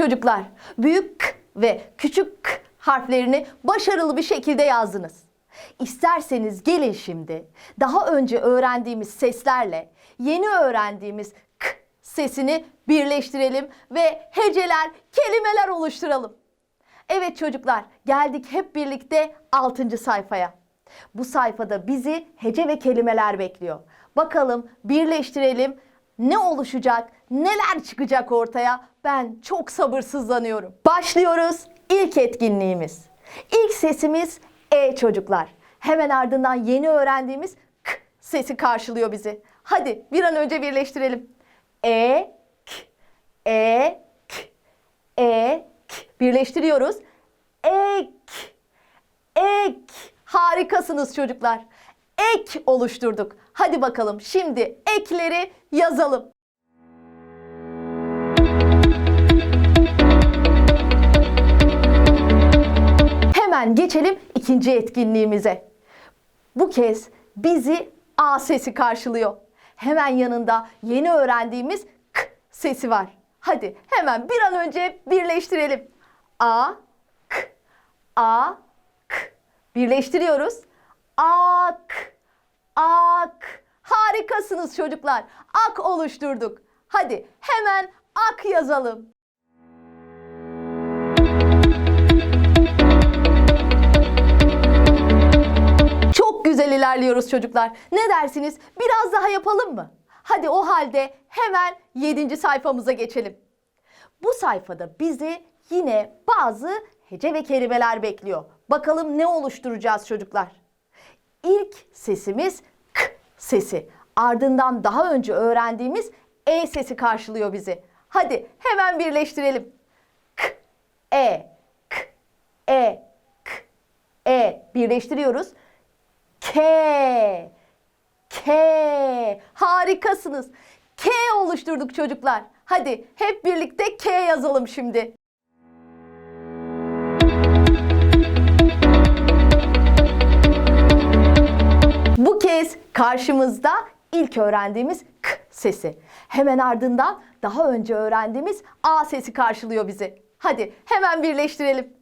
çocuklar, büyük k ve küçük k harflerini başarılı bir şekilde yazdınız. İsterseniz gelin şimdi daha önce öğrendiğimiz seslerle yeni öğrendiğimiz k sesini birleştirelim ve heceler, kelimeler oluşturalım. Evet çocuklar, geldik hep birlikte 6. sayfaya. Bu sayfada bizi hece ve kelimeler bekliyor. Bakalım birleştirelim. Ne oluşacak? Neler çıkacak ortaya? Ben çok sabırsızlanıyorum. Başlıyoruz. İlk etkinliğimiz. İlk sesimiz E çocuklar. Hemen ardından yeni öğrendiğimiz K sesi karşılıyor bizi. Hadi bir an önce birleştirelim. E, K, E, K, E, K. Birleştiriyoruz. Ek, ek. Harikasınız çocuklar. Ek oluşturduk. Hadi bakalım şimdi ekleri yazalım. Geçelim ikinci etkinliğimize. Bu kez bizi A sesi karşılıyor. Hemen yanında yeni öğrendiğimiz K sesi var. Hadi hemen bir an önce birleştirelim. A, K, A, K. Birleştiriyoruz. Ak, ak. Harikasınız çocuklar. Ak oluşturduk. Hadi hemen ak yazalım. Güzel ilerliyoruz çocuklar. Ne dersiniz? Biraz daha yapalım mı? Hadi o halde hemen 7. sayfamıza geçelim. Bu sayfada bizi yine bazı hece ve kelimeler bekliyor. Bakalım ne oluşturacağız çocuklar? İlk sesimiz k sesi. Ardından daha önce öğrendiğimiz e sesi karşılıyor bizi. Hadi hemen birleştirelim. K, e, k, e, k, e. Birleştiriyoruz. K, K. Harikasınız. K oluşturduk çocuklar. Hadi hep birlikte K yazalım şimdi. Bu kez karşımızda ilk öğrendiğimiz K sesi. Hemen ardından daha önce öğrendiğimiz A sesi karşılıyor bizi. Hadi hemen birleştirelim.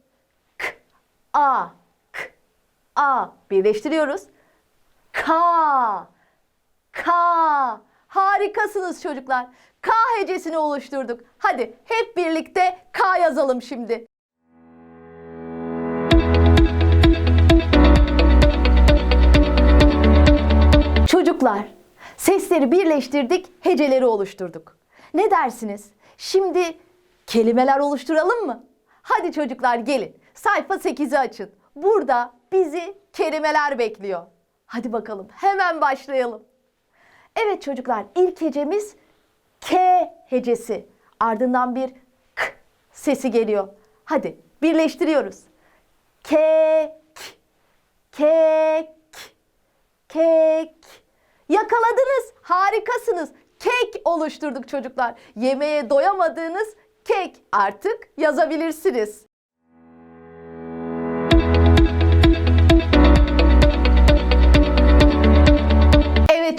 K, A, A. Birleştiriyoruz. K, K. Harikasınız çocuklar. K hecesini oluşturduk. Hadi hep birlikte K yazalım şimdi. Çocuklar, sesleri birleştirdik, heceleri oluşturduk. Ne dersiniz? Şimdi kelimeler oluşturalım mı? Hadi çocuklar gelin. Sayfa 8'i açın. Burada bizi kelimeler bekliyor. Hadi bakalım hemen başlayalım. Evet çocuklar ilk hecemiz K hecesi. Ardından bir K sesi geliyor. Hadi birleştiriyoruz. Kek, kek, kek. Yakaladınız. Harikasınız. Kek oluşturduk çocuklar. Yemeğe doyamadığınız kek artık yazabilirsiniz.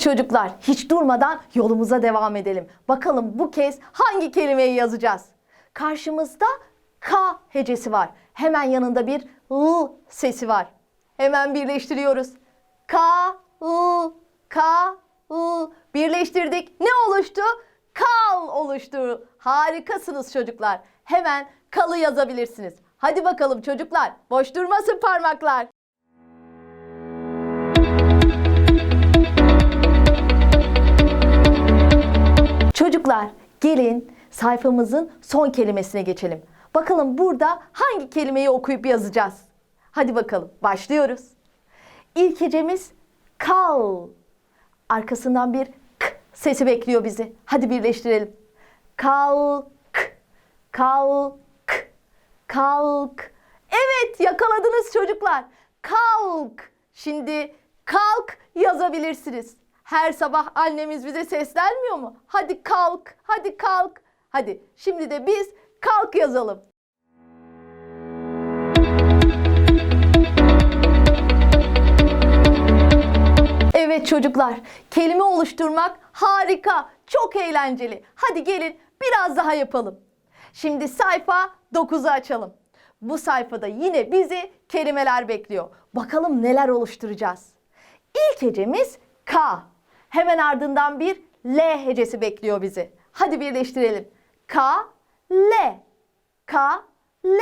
Çocuklar, hiç durmadan yolumuza devam edelim. Bakalım bu kez hangi kelimeyi yazacağız? Karşımızda K hecesi var. Hemen yanında bir L sesi var. Hemen birleştiriyoruz. K, L, K, L. Birleştirdik. Ne oluştu? Kal oluştu. Harikasınız çocuklar. Hemen kalı yazabilirsiniz. Hadi bakalım çocuklar. Boş durmasın parmaklar. Çocuklar gelin sayfamızın son kelimesine geçelim. Bakalım burada hangi kelimeyi okuyup yazacağız? Hadi bakalım başlıyoruz. İlk hecemiz kal. Arkasından bir k sesi bekliyor bizi. Hadi birleştirelim. Kalk, kalk, kalk. Evet yakaladınız çocuklar. Kalk. Şimdi kalk yazabilirsiniz. Her sabah annemiz bize seslenmiyor mu? Hadi kalk, hadi kalk. Hadi şimdi de biz kalk yazalım. Evet çocuklar, kelime oluşturmak harika, çok eğlenceli. Hadi gelin biraz daha yapalım. Şimdi sayfa 9'u açalım. Bu sayfada yine bizi kelimeler bekliyor. Bakalım neler oluşturacağız. İlk hecemiz K. Hemen ardından bir L hecesi bekliyor bizi. Hadi birleştirelim. K, L. K, L.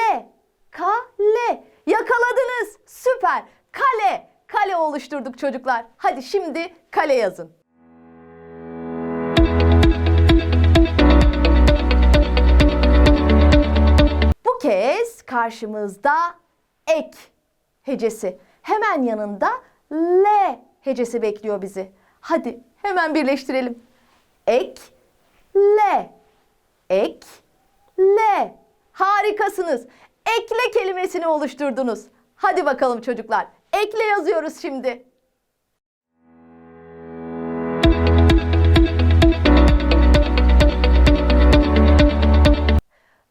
K, L. Yakaladınız. Süper. Kale. Kale oluşturduk çocuklar. Hadi şimdi kale yazın. Bu kez karşımızda ek hecesi. Hemen yanında L hecesi bekliyor bizi. Hadi hemen birleştirelim. Ek, L. Ek, L. Harikasınız. Ekle kelimesini oluşturdunuz. Hadi bakalım çocuklar. Ekle yazıyoruz şimdi.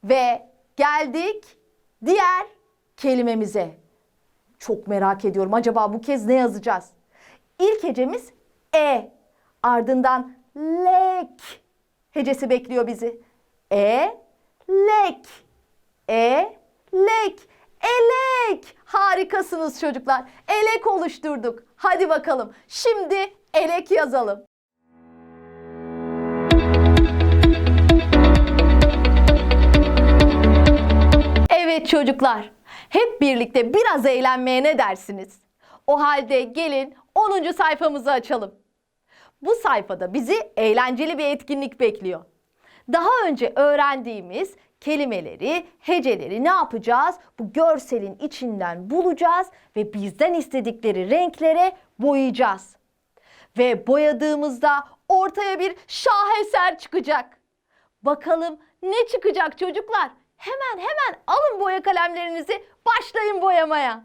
Ve geldik diğer kelimemize. Çok merak ediyorum. Acaba bu kez ne yazacağız? İlk hecemiz E. Ardından lek hecesi bekliyor bizi. E, lek. E, lek. Elek. Harikasınız çocuklar. Elek oluşturduk. Hadi bakalım. Şimdi elek yazalım. Evet çocuklar, hep birlikte biraz eğlenmeye ne dersiniz? O halde gelin 10. sayfamızı açalım. Bu sayfada bizi eğlenceli bir etkinlik bekliyor. Daha önce öğrendiğimiz kelimeleri, heceleri ne yapacağız? Bu görselin içinden bulacağız ve bizden istedikleri renklere boyayacağız. Ve boyadığımızda ortaya bir şaheser çıkacak. Bakalım ne çıkacak çocuklar? Hemen hemen alın boya kalemlerinizi, başlayın boyamaya.